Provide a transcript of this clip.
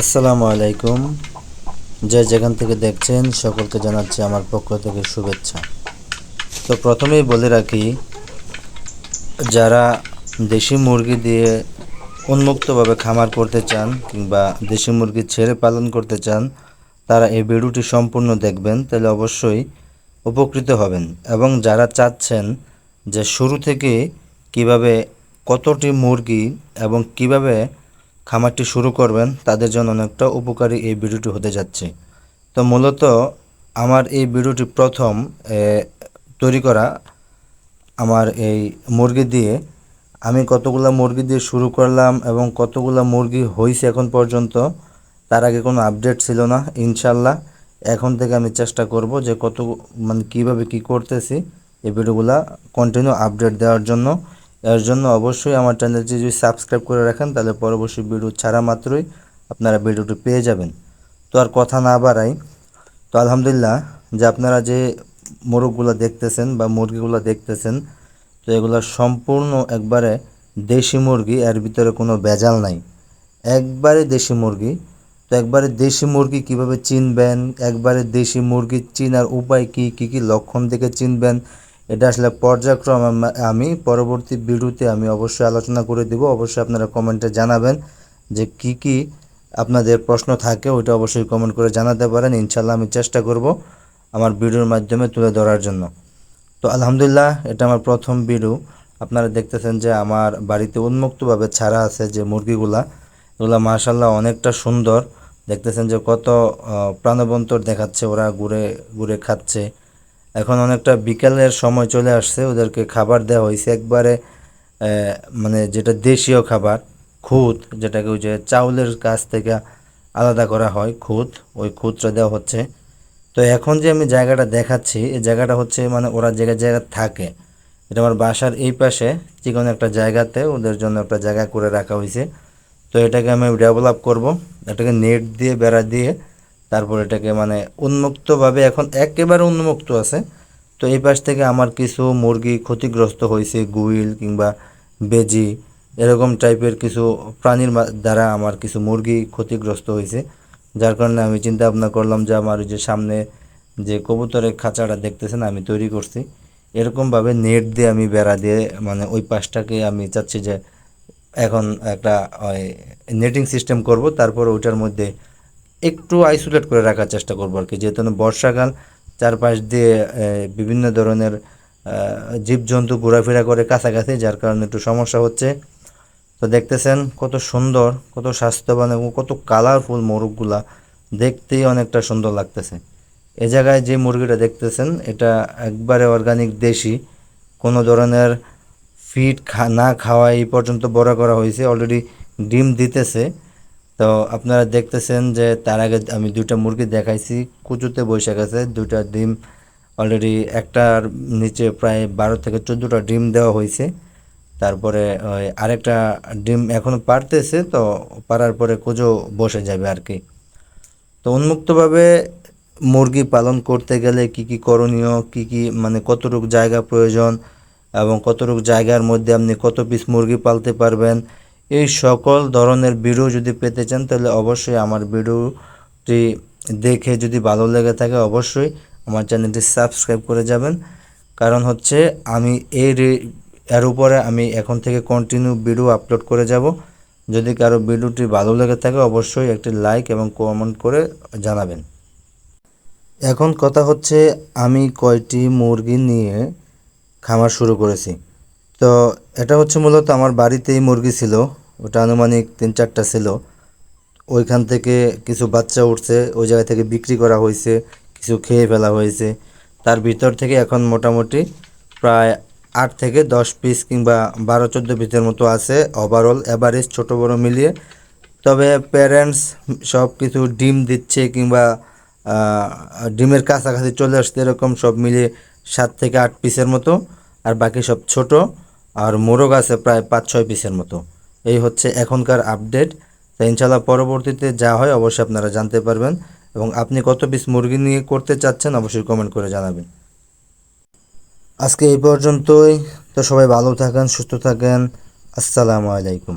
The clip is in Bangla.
আসসালামু আলাইকুম। যে যেখান থেকে দেখছেন, সকলকে জানাচ্ছি আমার পক্ষ থেকে শুভেচ্ছা। তো প্রথমেই বলে রাখি, যারা দেশি মুরগি দিয়ে উন্মুক্তভাবে খামার করতে চান কিংবা দেশি মুরগি ছেড়ে পালন করতে চান, তারা এই ভিডিওটি সম্পূর্ণ দেখবেন, তাহলে অবশ্যই উপকৃত হবেন। এবং যারা চাচ্ছেন যে শুরু থেকে কীভাবে কতটি মুরগি এবং কীভাবে খামারটি শুরু করবেন, তাদের জন্য অনেকটা উপকারী এই ভিডিওটি হতে যাচ্ছে। তো মূলত আমার এই ভিডিওটি প্রথম তৈরি করা আমার এই মুরগি দিয়ে। আমি কতগুলো মুরগি দিয়ে শুরু করলাম এবং কতগুলো মুরগি হয়েছে এখন পর্যন্ত, তার আগে কোনো আপডেট ছিল না ইনশাল্লাহ এখন থেকে আমি চেষ্টা করব যে কত মানে কীভাবে কি করতেছি, এই ভিডিওগুলা কন্টিনিউ আপডেট দেওয়ার জন্য। এর জন্য অবশ্যই আমার চ্যানেলটি যদি সাবস্ক্রাইব করে রাখেন, তাহলে পরবর্তী ভিডিও ছাড়া মাত্রই আপনারা ভিডিওটি পেয়ে যাবেন। তো আর কথা না বাড়াই, তো আলহামদুলিল্লাহ, যে আপনারা যে মোরগগুলো দেখতেছেন বা মুরগিগুলো দেখতেছেন, তো এগুলো সম্পূর্ণ একবারে দেশি মুরগি, এর ভিতরে কোনো ভেজাল নাই। একবারে দেশি মুরগি, তো একবারে দেশি মুরগি কীভাবে চিনবেন? একবারে দেশি মুরগি চিনার উপায় কি? কি কি লক্ষণ দেখে চিনবেন? এটা আসলে পর্যায়ক্রম আমি পরবর্তী ভিডিওতে আমি অবশ্যই আলোচনা করে দিব। অবশ্যই আপনারা কমেন্টে জানাবেন যে কি কি আপনাদের প্রশ্ন থাকে, ওইটা অবশ্যই কমেন্ট করে জানাতে পারেন। ইনশাল্লাহ আমি চেষ্টা করব আমার ভিডিওর মাধ্যমে তুলে ধরার জন্য। তো আলহামদুলিল্লাহ, এটা আমার প্রথম ভিডিও। আপনারা দেখতেছেন যে আমার বাড়িতে উন্মুক্তভাবে ছাড়া আছে যে মুরগিগুলা, এগুলা মাশাল্লাহ অনেকটা সুন্দর। দেখতেছেন যে কত প্রাণবন্তর দেখাচ্ছে ওরা, ঘুরে ঘুরে খাচ্ছে। এখন অনেকটা বিকেলের সময় চলে আসছে, ওদেরকে খাবার দেওয়া হয়েছে। একবারে মানে যেটা দেশীয় খাবার, খুদ, যেটাকে ওই যে চাউলের কাছ থেকে আলাদা করা হয়, খুদ, ওই খুদটা দেওয়া হচ্ছে। তো এখন যে আমি জায়গাটা দেখাচ্ছি, এই জায়গাটা হচ্ছে মানে ওরা জায়গায় জায়গা থাকে। এটা আমার বাসার এই পাশে, যে কোনো একটা জায়গাতে ওদের জন্য একটা জায়গা করে রাখা হয়েছে। তো এটাকে আমি ডেভেলপ করব, এটাকে নেট দিয়ে, বেড়া দিয়ে তারপর এটাকে মানে উন্মুক্তভাবে এখন একেবারে উন্মুক্ত আছে। তো এই পাশ থেকে আমার কিছু মুরগি ক্ষতিগ্রস্ত হয়েছে, গুইল কিংবা বেজি, এরকম টাইপের কিছু প্রাণীর দ্বারা আমার কিছু মুরগি ক্ষতিগ্রস্ত হয়েছে। যার কারণে আমি চিন্তা ভাবনা করলাম যে আমার যে সামনে যে কবুতরের খাঁচাটা দেখতেছেন, আমি তৈরি করছি। এরকমভাবে নেট দিয়ে আমি বেড়া দিয়ে মানে ওই পাশটাকে আমি চাচ্ছি যে এখন একটা নেটিং সিস্টেম করব। তারপর ওইটার মধ্যে একটু আইসোলেট করে রাখার চেষ্টা করব আর কি যেহেতু বর্ষাকাল, চারপাশ দিয়ে বিভিন্ন ধরনের জীবজন্তু ঘোরাফেরা করে কাছাকাছি, যার কারণে একটু সমস্যা হচ্ছে। তো দেখতেছেন কত সুন্দর, কত স্বাস্থ্যবান এবং কত কালারফুল মোরগগুলা। দেখতেই অনেকটা সুন্দর লাগতেছে। এ জায়গায় যে মুরগিটা দেখতেছেন, এটা একবারে অর্গানিক দেশি। কোনো ধরনের ফিড না খাওয়া এই পর্যন্ত বড় করা হয়েছে। অলরেডি ডিম দিতেছে। তো আপনারা দেখতেছেন যে তার আগে আমি দুইটা মুরগি দেখাইছি। কুচুতে বসে গেছে দুইটা ডিম অলরেডি একটার নিচে প্রায় বারো থেকে চোদ্দোটা ডিম দেওয়া হয়েছে। তারপরে ওই আরেকটা ডিম এখনও পারতেছে, তো পারার পরে কুজো বসে যাবে আর কি তো উন্মুক্তভাবে মুরগি পালন করতে গেলে কি কি করণীয়, কি কি মানে কতটুকু জায়গা প্রয়োজন এবং কতটুকু জায়গার মধ্যে আপনি কত পিস মুরগি পালতে পারবেন এই সকল ধরনের ভিডিও যদি পেতে চান, তাহলে অবশ্যই আমার ভিডিওটি দেখে যদি ভালো লেগে থাকে, অবশ্যই আমার চ্যানেলটি সাবস্ক্রাইব করে যাবেন। কারণ হচ্ছে আমি এই এর উপরে আমি এখন থেকে কন্টিনিউ ভিডিও আপলোড করে যাব। যদি কারও ভিডিওটি ভালো লেগে থাকে, অবশ্যই একটি লাইক এবং কমেন্ট করে জানাবেন। এখন কথা হচ্ছে, আমি কয়টি মুরগি নিয়ে খামার শুরু করেছি? তো এটা হচ্ছে মূলত আমার বাড়িতেই মুরগি ছিল। ওটা আনুমানিক তিন চারটা ছিল। ওইখান থেকে কিছু বাচ্চা উঠছে, ওই জায়গা থেকে বিক্রি করা হয়েছে, কিছু খেয়ে ফেলা হয়েছে। তার ভিতর থেকে এখন মোটামুটি প্রায় আট থেকে দশ পিস কিংবা বারো, চোদ্দ পিসের মতো আছে। ওভারঅল অ্যাভারেজ ছোটো, বড়ো মিলিয়ে। তবে প্যারেন্টস সব কিছু ডিম দিচ্ছে কিংবা ডিমের কাছাকাছি চলে আসছে, এরকম সব মিলিয়ে সাত থেকে আট পিসের মতো। আর বাকি সব ছোট। আর মোরগ আছে প্রায় পাঁচ, ছয় পিসের মতো। এই হচ্ছে এখনকার আপডেট। তো ইনশাল্লাহ পরবর্তীতে যা হয় অবশ্যই আপনারা জানতে পারবেন এবং আপনি কত পিস মুরগি নিয়ে করতে চাচ্ছেন অবশ্যই কমেন্ট করে জানাবেন। আজকে এই পর্যন্তই। তো সবাই ভালো থাকেন, সুস্থ থাকেন। আসসালামু আলাইকুম।